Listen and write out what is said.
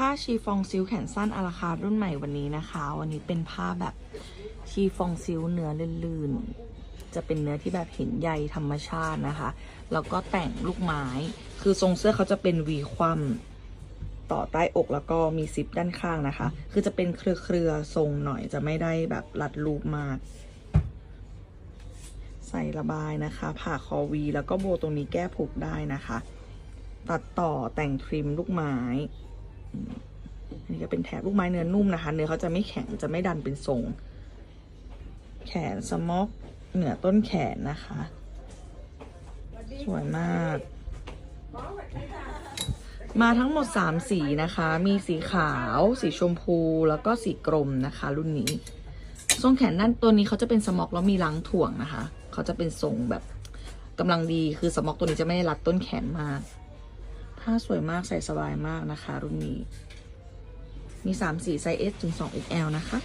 ผ้าชีฟองซิลแขนสั้นอาราคารุ่นใหม่วันนี้นะคะ วันนี้เป็นผ้าแบบชีฟองซิลเนื้อลื่นๆ จะเป็นเนื้อที่แบบเห็นใยธรรมชาตินะคะ แล้วก็แต่งลูกไม้ คือทรงเสื้อเขาจะเป็นวีคว่ำต่อใต้อกแล้วก็มีซิปด้านข้างนะคะ คือจะเป็นเครือเครือๆทรงหน่อยจะไม่ได้แบบรัดรูปมากใส่ระบายนะคะ ผ่าคอวี แล้วก็โบว์ตรงนี้แก้ผูกได้นะคะ ตัดต่อแต่งทริมลูกไม้ อันนี้ก็เป็นแถบลูกไม้เนื้อนุ่มนะคะ เนื้อเขาจะไม่แข็งจะไม่ดันเป็นทรง แขนสม็อกเหนือต้นแขนนะคะ สวยมาก มาทั้งหมด 3 สีนะคะ มีสีขาว สีชมพูแล้วก็สีกรมนะคะ รุ่นนี้ ทรงแขนด้านตัวนี้เขาจะเป็นสม็อกแล้วมีล้างถ่วงนะคะ เขาจะเป็นทรงแบบกำลังดีคือสม็อกตัวนี้จะไม่รัดต้นแขนมาก ผ้าสวยมากใส่สบายมากนะคะ รุ่นนี้ มี 3 สีไซส์ S ถึง 2 XL นะคะ